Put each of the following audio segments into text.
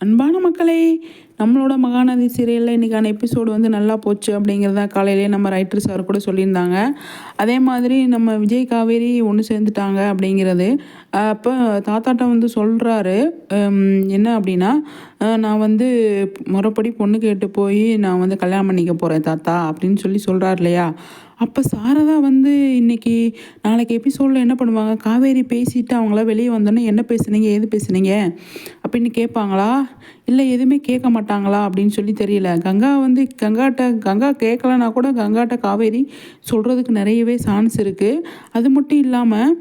அன்பான மக்களே நம்மளோட மகாநதி சீரியலில் இன்றைக்கான எபிசோடு வந்து நல்லா போச்சு அப்படிங்கிறத காலையிலே நம்ம ரைட்டர் சார் கூட சொல்லியிருந்தாங்க. அதே மாதிரி நம்ம விஜய் காவேரி ஒன்று சேர்ந்துட்டாங்க அப்படிங்கிறது. அப்போ தாத்தாட்ட வந்து சொல்கிறாரு என்ன அப்படின்னா நான் வந்து முறைப்படி பொண்ணு கேட்டு போய் நான் வந்து கல்யாணம் பண்ணிக்க போகிறேன் தாத்தா அப்படின்னு சொல்லி சொல்கிறார் இல்லையா? அப்போ சாரதா வந்து இன்னைக்கு நாளைக்கு எபிசோடில் என்ன பண்ணுவாங்க? காவேரி பேசிட்டு அவங்கள வெளியே வந்தோன்னே என்ன பேசுனீங்க? ஏது பேசுனீங்க? அப்படின்னு கேட்பாங்களா இல்லை எதுவுமே கேட்க மாட்டாங்களா? அப்படின்னு சொல்லி தெரியல. கங்கா வந்து கங்காட்ட கங்கா கேட்கலனா கூட கங்காட்ட காவேரி சொல்கிறதுக்கு நிறையவே சான்ஸ் இருக்குது அது மட்டும் இல்லாமல்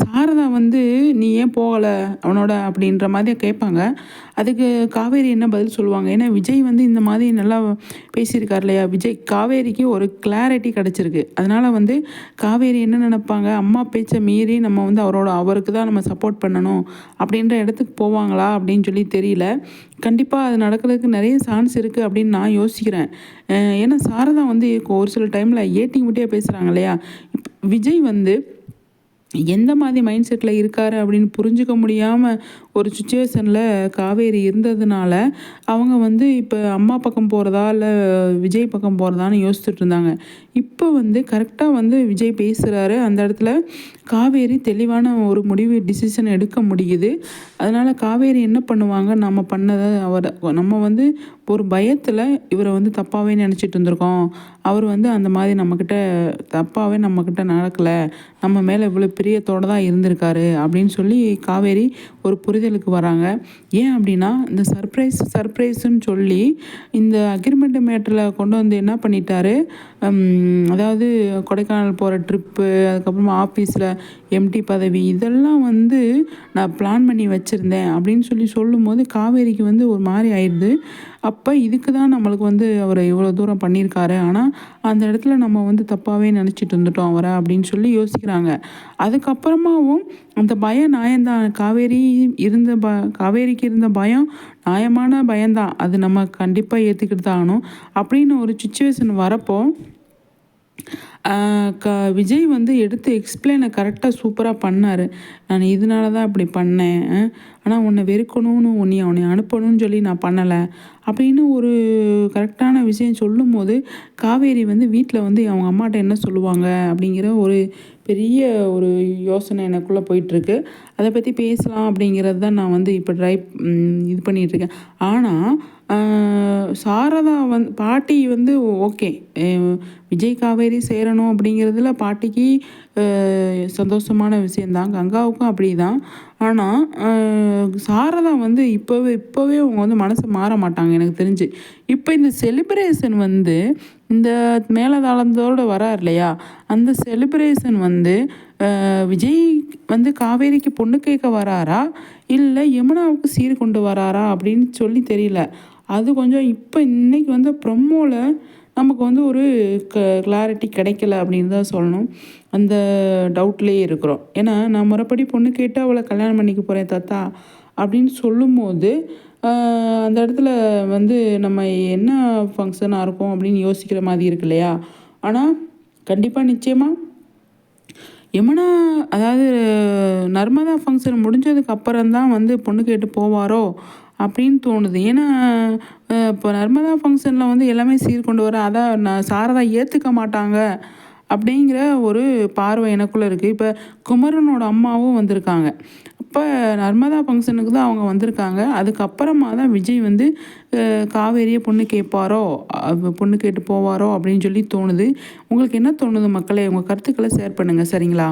சாரதா வந்து நீ ஏன் போகலை? அவனோட அப்படின்ற மாதிரி கேட்பாங்க. அதுக்கு காவேரி என்ன பதில் சொல்லுவாங்க? ஏன்னா விஜய் வந்து இந்த மாதிரி நல்லா பேசியிருக்கார் இல்லையா? விஜய் காவேரிக்கு ஒரு கிளாரிட்டி கிடச்சிருக்கு. அதனால் வந்து காவேரி என்ன நினைப்பாங்க? அம்மா பேச்சை மீறி நம்ம வந்து அவரோட அவருக்கு தான் நம்ம சப்போர்ட் பண்ணணும். அப்படின்ற இடத்துக்கு போவாங்களா? அப்படின்னு சொல்லி தெரியல. கண்டிப்பாக அது நடக்கிறதுக்கு நிறைய சான்ஸ் இருக்குது அப்படின்னு நான் யோசிக்கிறேன். ஏன்னா சாரதா வந்து ஒரு சில டைமில் ஏட்டிங் விட்டியாக பேசுகிறாங்க இல்லையா? விஜய் வந்து எந்த மாதிரி மைண்ட் செட்டில் இருக்காரு அப்படின்னு புரிஞ்சுக்க முடியாமல் ஒரு சுச்சுவேஷனில் காவேரி இருந்ததுனால அவங்க வந்து இப்போ அம்மா பக்கம் போகிறதா இல்லை விஜய் பக்கம் போகிறதான்னு யோசிச்சுட்டு இருந்தாங்க. இப்போ வந்து கரெக்டாக வந்து விஜய் பேசுகிறாரு அந்த இடத்துல காவேரி தெளிவான ஒரு முடிவு டிசிஷன் எடுக்க முடியுது. அதனால் காவேரி என்ன பண்ணுவாங்க? நம்ம பண்ணதை அவர் நம்ம வந்து ஒரு பயத்தில் இவரை வந்து தப்பாகவே நினச்சிட்டு இருந்திருக்கோம். அவர் வந்து அந்த மாதிரி நம்மக்கிட்ட தப்பாகவே நம்மக்கிட்ட நடக்கலை. நம்ம மேலே இவ்வளோ பிரியத்தோடு தான் இருந்திருக்காரு அப்படின்னு சொல்லி காவேரி ஒரு புரிதலுக்கு வராங்க. ஏன் அப்படின்னா இந்த சர்ப்ரைஸ் சர்ப்ரைஸ்ன்னு சொல்லி இந்த அக்ரிமெண்ட் மேட்டரில் கொண்டு வந்து என்ன பண்ணிட்டாரு? அதாவது கொடைக்கானல் போகிற ட்ரிப்பு அதுக்கப்புறமா ஆஃபீஸில் எம்டி பதவி இதெல்லாம் வந்து நான் பிளான் பண்ணி வச்சுருந்தேன் அப்படின்னு சொல்லி சொல்லும்போது காவேரிக்கு வந்து ஒரு மாதிரி ஆயிடுது. அப்போ இதுக்கு தான் நம்மளுக்கு வந்து அவர் இவ்வளோ தூரம் பண்ணியிருக்காரு. ஆனால் அந்த இடத்துல நம்ம வந்து தப்பாகவே நினச்சிட்டு இருந்துட்டோம் அவரை அப்படின்னு சொல்லி யோசிக்கிறாங்க. அதுக்கப்புறமாவும் அந்த பயம் நியாயம்தான் காவேரி இருந்த ப காவேரிக்கு இருந்த பயம் நியாயமான பயம்தான். அது நம்ம கண்டிப்பாக ஏற்றுக்கிட்டு தான் ஆகணும் அப்படின்னு ஒரு சுச்சுவேஷன் வரப்போ க விஜய் வந்து எடுத்து எக்ஸ்பிளைனை கரெக்டாக சூப்பராக பண்ணார். நான் இதனால தான் இப்படி பண்ணேன் ஆனால் உன்னை வெறுக்கணும்னு உன்னை அவனை அனுப்பணும்னு சொல்லி நான் பண்ணலை. அப்படின்னு ஒரு கரெக்டான விஷயம் சொல்லும்போது காவேரி வந்து வீட்டில் வந்து அவங்க அம்மாட்ட என்ன சொல்லுவாங்க அப்படிங்கிற ஒரு பெரிய ஒரு யோசனை எனக்குள்ளே போயிட்டுருக்கு. அதை பற்றி பேசலாம் அப்படிங்கிறது தான் நான் வந்து இப்போ ட்ரை இது பண்ணிகிட்ருக்கேன் ஆனால் சாரதா வந் பாட்டி வந்து ஓகே. விஜய் காவேரி சேரணும் அப்படிங்கிறதுல பாட்டிக்கு சந்தோஷமான விஷயந்தான் கங்காவுக்கும் அப்படி தான் ஆனால் சாரதா வந்து இப்போவே இப்போவே அவங்க வந்து மனசு மாற மாட்டாங்க எனக்கு தெரிஞ்சு. இப்போ இந்த செலிப்ரேஷன் வந்து இந்த மேலதாளத்தோடு வரார் இல்லையா? அந்த செலிப்ரேஷன் வந்து விஜய் வந்து காவேரிக்கு பொண்ணு கேட்க வராரா? இல்லை யமுனாவுக்கு சீர் கொண்டு வராரா? அப்படின்னு சொல்லி தெரியல. அது கொஞ்சம் இப்போ இன்றைக்கி வந்து ப்ரொமோவில் நமக்கு வந்து ஒரு க கிளாரிட்டி கிடைக்கல அப்படின்னு தான் சொல்லணும். அந்த டவுட்லேயே இருக்கிறோம். ஏன்னா நான் முறைப்படி பொண்ணு கேட்டு அவளை கல்யாணம் பண்ணிக்க போகிறேன் தாத்தா அப்படின்னு சொல்லும்போது அந்த இடத்துல வந்து நம்ம என்ன ஃபங்க்ஷனாக இருக்கும் அப்படின்னு யோசிக்கிற மாதிரி இருக்கு இல்லையா? ஆனால் கண்டிப்பாக நிச்சயமாக எமனா அதாவது நர்மதா ஃபங்க்ஷன் முடிஞ்சதுக்கு அப்புறம் தான் வந்து பொண்ணு கேட்டு போவாரோ அப்படின்னு தோணுது. ஏன்னா இப்போ நர்மதா ஃபங்க்ஷனில் வந்து எல்லாமே சீர்கொண்டு வர அதான் நான் சாரதா ஏற்றுக்க மாட்டாங்க. அப்படிங்கிற ஒரு பார்வை எனக்குள்ளே இருக்குது இப்போ குமரனோட அம்மாவும் வந்திருக்காங்க. அப்போ நர்மதா ஃபங்க்ஷனுக்கு தான் அவங்க வந்திருக்காங்க. அதுக்கப்புறமா தான் விஜய் வந்து காவேரியை பொண்ணு கேட்பாரோ பொண்ணு கேட்டு போவாரோ அப்படின்னு சொல்லி தோணுது. உங்களுக்கு என்ன தோணுது மக்களே? உங்கள் கருத்துக்களை ஷேர் பண்ணுங்கள் சரிங்களா?